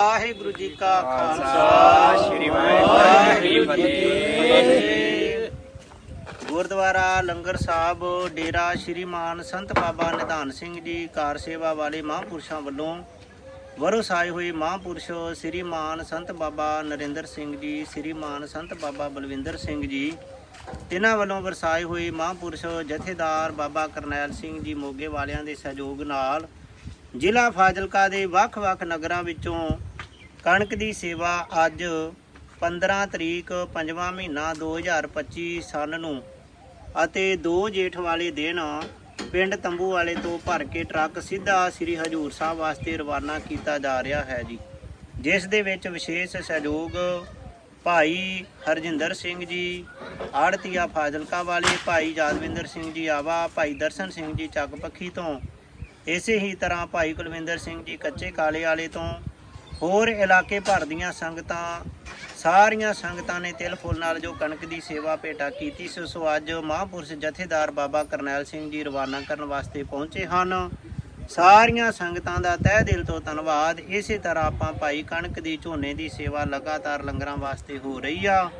ਵਾਹਿਗੁਰੂ ਜੀ ਕਾ ਖਾਲਸਾ ਸ੍ਰੀ ਵਾਹਿਗੁਰੂ ਜੀ ਕੀ ਫਤਿਹ। ਗੁਰਦੁਆਰਾ ਲੰਗਰ ਸਾਹਿਬ ਡੇਰਾ ਸ਼੍ਰੀ ਮਾਨ ਸੰਤ ਬਾਬਾ ਨਿਧਾਨ ਸਿੰਘ ਜੀ ਕਾਰ ਸੇਵਾ ਵਾਲੇ ਮਹਾਂਪੁਰਸ਼ਾਂ ਵੱਲੋਂ ਵਰਸਾਏ ਹੋਏ ਮਹਾਂਪੁਰਸ਼ ਸ਼੍ਰੀ ਮਾਨ ਸੰਤ ਬਾਬਾ ਨਰਿੰਦਰ ਸਿੰਘ ਜੀ ਸ਼੍ਰੀ ਮਾਨ ਸੰਤ ਬਾਬਾ ਬਲਵਿੰਦਰ ਸਿੰਘ ਜੀ ਤਿਨਾਂ ਵੱਲੋਂ ਵਰਸਾਏ ਹੋਏ ਮਹਾਂਪੁਰਸ਼ ਜਥੇਦਾਰ ਬਾਬਾ ਕਰਨੈਲ ਸਿੰਘ ਜੀ ਮੋਗੇ ਵਾਲਿਆਂ ਦੇ ਸਹਿਯੋਗ ਨਾਲ ਜ਼ਿਲ੍ਹਾ ਫਾਜ਼ਿਲਕਾ ਦੇ ਵੱਖ-ਵੱਖ ਨਗਰਾਂ ਵਿੱਚੋਂ ਕਣਕ ਦੀ ਸੇਵਾ ਅੱਜ 15 ਤਰੀਕ 5ਵਾਂ ਮਹੀਨਾ 2025 ਸਨ ਨੂੰ ਅਤੇ 2 ਜੇਠ ਵਾਲੇ ਦਿਨ ਪਿੰਡ ਤੰਬੂ ਵਾਲੇ ਤੋਂ ਭਰ ਕੇ ਟਰੱਕ ਸਿੱਧਾ ਸ੍ਰੀ ਹਜੂਰ ਸਾਹਿਬ ਵਾਸਤੇ ਰਵਾਨਾ ਕੀਤਾ ਜਾ ਰਿਹਾ ਹੈ ਜੀ। ਜਿਸ ਦੇ ਵਿੱਚ ਵਿਸ਼ੇਸ਼ ਸਹਿਯੋਗ ਭਾਈ ਹਰਜਿੰਦਰ ਸਿੰਘ ਜੀ, ਆੜਤੀਆ ਫਾਜ਼ਿਲਕਾ ਵਾਲੇ ਭਾਈ ਯਾਦਵਿੰਦਰ ਸਿੰਘ ਜੀ ਆਵਾ, ਭਾਈ ਦਰਸ਼ਨ ਸਿੰਘ ਜੀ ਚੱਕ ਪੱਖੀ ਤੋਂ, ਇਸੇ ਹੀ ਤਰ੍ਹਾਂ ਭਾਈ ਕੁਲਵਿੰਦਰ ਸਿੰਘ ਜੀ ਕੱਚੇ ਕਾਲੇ ਵਾਲੇ ਤੋਂ ਹੋਰ ਇਲਾਕੇ ਭਰ ਦੀਆਂ ਸੰਗਤਾਂ, ਸਾਰੀਆਂ ਸੰਗਤਾਂ ਨੇ ਤਿਲ ਫੁੱਲ ਨਾਲ ਜੋ ਕਣਕ ਦੀ ਸੇਵਾ ਭੇਟਾ ਕੀਤੀ ਸੋ ਸੋ ਅੱਜ ਮਹਾਂਪੁਰਸ਼ ਜਥੇਦਾਰ ਬਾਬਾ ਕਰਨੈਲ ਸਿੰਘ ਜੀ ਰਵਾਨਾ ਕਰਨ ਵਾਸਤੇ ਪਹੁੰਚੇ ਹਨ। ਸਾਰੀਆਂ ਸੰਗਤਾਂ ਦਾ ਤਹਿ ਦਿਲ ਤੋਂ ਧੰਨਵਾਦ। ਇਸੇ ਤਰ੍ਹਾਂ ਆਪਾਂ ਭਾਈ ਕਣਕ ਦੀ ਝੋਨੇ ਦੀ ਸੇਵਾ ਲਗਾਤਾਰ ਲੰਗਰਾਂ ਵਾਸਤੇ ਹੋ ਰਹੀ ਆ।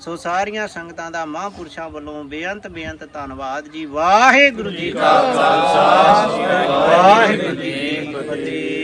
ਸੋ ਸਾਰੀਆਂ ਸੰਗਤਾਂ ਦਾ ਮਹਾਂਪੁਰਸ਼ਾਂ ਵੱਲੋਂ ਬੇਅੰਤ ਬੇਅੰਤ ਧੰਨਵਾਦ ਜੀ। ਵਾਹਿਗੁਰੂ ਜੀ ਕਾ ਖਾਲਸਾ। ਵਾਹਿਗੁਰੂ ਜੀ ਕੀ ਫਤਿਹ।